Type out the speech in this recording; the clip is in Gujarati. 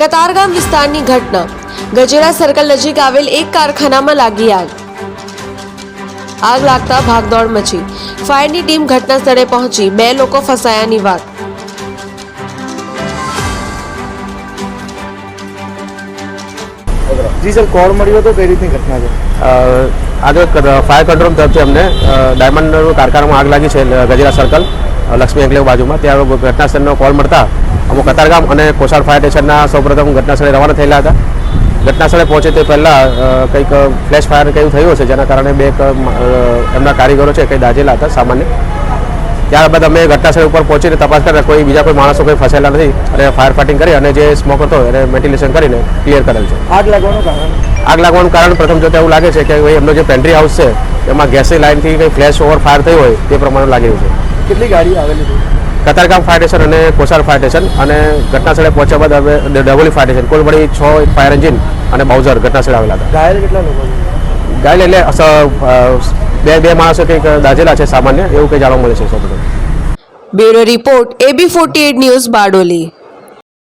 કતારગામ વિસ્તારની ઘટના. ગજેરા સર્કલ નજીક આવેલ એક કારખાનામાં લાગી આગ. આગ લાગતા ભાગદોડ મચી. ફાયરની ટીમ ઘટના સ્થળે પહોંચી. બે લોકો ફસાયાની વાત. જી સર કોલ મળ્યો હતો કઈ રીતની ઘટના છે? આજે ફાયર કંટ્રોલ તરફથી અમને ડાયમંડ કારખાનામાં આગ લાગી છે ગજેરા સર્કલ લક્ષ્મી એન્કલેવ બાજુમાં. ત્યાં ઘટના સ્થળનો કોલ મળતા અમુક કતારગામ અને કોસાડ ફાયર સ્ટેશનના સૌપ્રથમ ઘટનાસ્થળે રવાના થયેલા હતા. ઘટના સ્થળે પહોંચે તે પહેલાં કંઈક ફ્લેશ ફાયર કયું થયું હશે? જેના કારણે બે એમના કારીગરો છે કંઈ દાઝેલા હતા સામાન્ય. ત્યારબાદ અમે ઘટના સ્થળ ઉપર પહોંચીને તપાસ કરીને કોઈ બીજા કોઈ માણસો કોઈ ફસાયેલા નથી. અને ફાયર ફાઇટિંગ કરી અને જે સ્મોક હતો એને વેન્ટિલેશન કરીને ક્લિયર કરેલ છે. આગ લાગવાનું કારણ? આગ લાગવાનું કારણ પ્રથમ જોતા એવું લાગે છે કે ભાઈ એમનો જે પેન્ટ્રી હાઉસ છે એમાં ગેસની લાઇનથી કંઈ ફ્લેશ ઓવર ફાયર થયું હોય તે પ્રમાણે લાગેલું છે. કેટલી ગાડી આવેલી હતી કતારગામ ફાયર સ્ટેશન અને કોસાર ફાયર સ્ટેશન અને ઘટના સ્થળે પહોંચ્યા બાદ હવે ડબોલી ફાયર સ્ટેશન કુલ મળી છ ફાયર એન્જિન અને બાઉઝર ઘટના સ્થળે આવેલા હતા. ઘાયલ કેટલા લોકો છે? એટલે બે બે માણસો કંઈક દાઝેલા છે સામાન્ય એવું કંઈ જાણવા મળે છે સૌપ્રથમ bureau report AB forty news Bardoli.